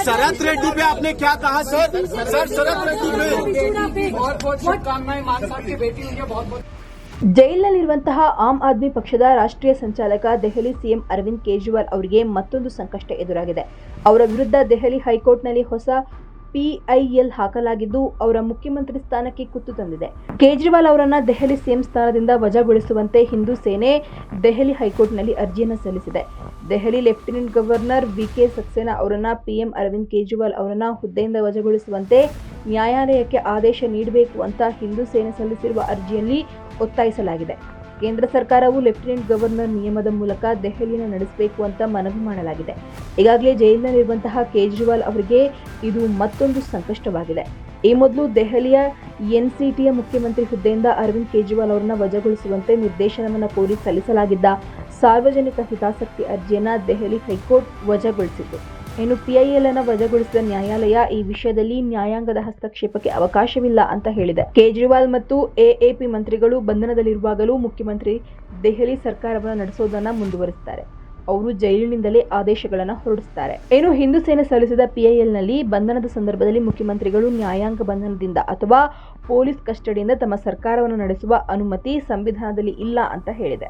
शरद रेड्डी पे आपने क्या कहा सर सर शरद रेड्डी पे बहुत बहुत शुभकामनाएं मान साहब की बेटी हुई है बहुत बहुत ಜೈಲಿನಲ್ಲಿರುವಂತಹ ಆಮ್ ಆದ್ಮಿ ಪಕ್ಷದ ರಾಷ್ಟ್ರೀಯ ಸಂಚಾಲಕ ದೆಹಲಿ ಸಿಎಂ ಅರವಿಂದ್ ಕೇಜ್ರಿವಾಲ್ ಅವರಿಗೆ ಮತ್ತೊಂದು ಸಂಕಷ್ಟ ಎದುರಾಗಿದೆ ಅವರ ವಿರುದ್ಧ ದೆಹಲಿ ಹೈಕೋರ್ಟ್ನಲ್ಲಿ ಹೊಸ ಪಿಐಎಲ್ ಹಾಕಲಾಗಿದ್ದು ಅವರ ಮುಖ್ಯಮಂತ್ರಿ ಸ್ಥಾನಕ್ಕೆ ಕುತ್ತು ತಂದಿದೆ. ಕೇಜ್ರಿವಾಲ್ ಅವರನ್ನ ದೆಹಲಿ ಸಿಎಂ ಸ್ಥಾನದಿಂದ ವಜಾಗೊಳಿಸುವಂತೆ ಹಿಂದೂ ಸೇನೆ ದೆಹಲಿ ಹೈಕೋರ್ಟ್ನಲ್ಲಿ ಅರ್ಜಿಯನ್ನು ಸಲ್ಲಿಸಿದೆ. Delhi lieutenant governor V K Saxena ಅವರನ್ನ ಪಿಎಂ ಅರವಿಂದ್ ಕೇಜ್ರಿವಾಲ್ ಅವರನ್ನ ಹುದ್ದೆಯಿಂದ ವಜಾಗೊಳಿಸುವಂತೆ ನ್ಯಾಯಾಲಯಕ್ಕೆ ಆದೇಶ ನೀಡಬೇಕು ಅಂತ ಹಿಂದೂ ಸೇನೆ ಸಲ್ಲಿಸಿರುವ ಅರ್ಜಿಯಲ್ಲಿ ಒತ್ತಾಯಿಸಲಾಗಿದೆ. ಕೇಂದ್ರ ಸರ್ಕಾರವು ಲೆಫ್ಟಿನೆಂಟ್ ಗವರ್ನರ್ ನಿಯಮದ ಮೂಲಕ ದೆಹಲಿಯನ್ನು ನಡೆಸಬೇಕು ಅಂತ ಮನವಿ ಮಾಡಲಾಗಿದೆ. ಈಗಾಗಲೇ ಜೈಲಿನಲ್ಲಿರುವಂತಹ ಕೇಜ್ರಿವಾಲ್ ಅವರಿಗೆ ಇದು ಮತ್ತೊಂದು ಸಂಕಷ್ಟವಾಗಿದೆ. ಈ ಮೊದಲು ದೆಹಲಿಯ ಎನ್ಸಿಟಿಯ ಮುಖ್ಯಮಂತ್ರಿ ಹುದ್ದೆಯಿಂದ ಅರವಿಂದ್ ಕೇಜ್ರಿವಾಲ್ ಅವರನ್ನು ವಜಾಗೊಳಿಸುವಂತೆ ನಿರ್ದೇಶನವನ್ನು ಕೋರಿ ಸಲ್ಲಿಸಲಾಗಿದ್ದ ಸಾರ್ವಜನಿಕ ಹಿತಾಸಕ್ತಿ ಅರ್ಜಿಯನ್ನು ದೆಹಲಿ ಹೈಕೋರ್ಟ್ ವಜಾಗೊಳಿಸಿತ್ತು. ಇನ್ನು ಪಿಐಎಲ್ ಅನ್ನು ವಜಾಗೊಳಿಸಿದ ನ್ಯಾಯಾಲಯ ಈ ವಿಷಯದಲ್ಲಿ ನ್ಯಾಯಾಂಗದ ಹಸ್ತಕ್ಷೇಪಕ್ಕೆ ಅವಕಾಶವಿಲ್ಲ ಅಂತ ಹೇಳಿದೆ. ಕೇಜ್ರಿವಾಲ್ ಮತ್ತು ಎಎಪಿ ಮಂತ್ರಿಗಳು ಬಂಧನದಲ್ಲಿರುವಾಗಲೂ ಮುಖ್ಯಮಂತ್ರಿ ದೆಹಲಿ ಸರ್ಕಾರವನ್ನು ನಡೆಸೋದನ್ನ ಮುಂದುವರಿಸುತ್ತಾರೆ ಅವರು ಜೈಲಿನಿಂದಲೇ ಆದೇಶಗಳನ್ನು ಹೊರಡಿಸುತ್ತಾರೆ ಏನು ಹಿಂದೂ ಸೇನೆ ಸಲ್ಲಿಸಿದ ಪಿಐಎಲ್ನಲ್ಲಿ ಬಂಧನದ ಸಂದರ್ಭದಲ್ಲಿ ಮುಖ್ಯಮಂತ್ರಿಗಳು ನ್ಯಾಯಾಂಗ ಬಂಧನದಿಂದ ಅಥವಾ ಪೊಲೀಸ್ ಕಸ್ಟಡಿಯಿಂದ ತಮ್ಮ ಸರ್ಕಾರವನ್ನು ನಡೆಸುವ ಅನುಮತಿ ಸಂವಿಧಾನದಲ್ಲಿ ಇಲ್ಲ ಅಂತ ಹೇಳಿದೆ.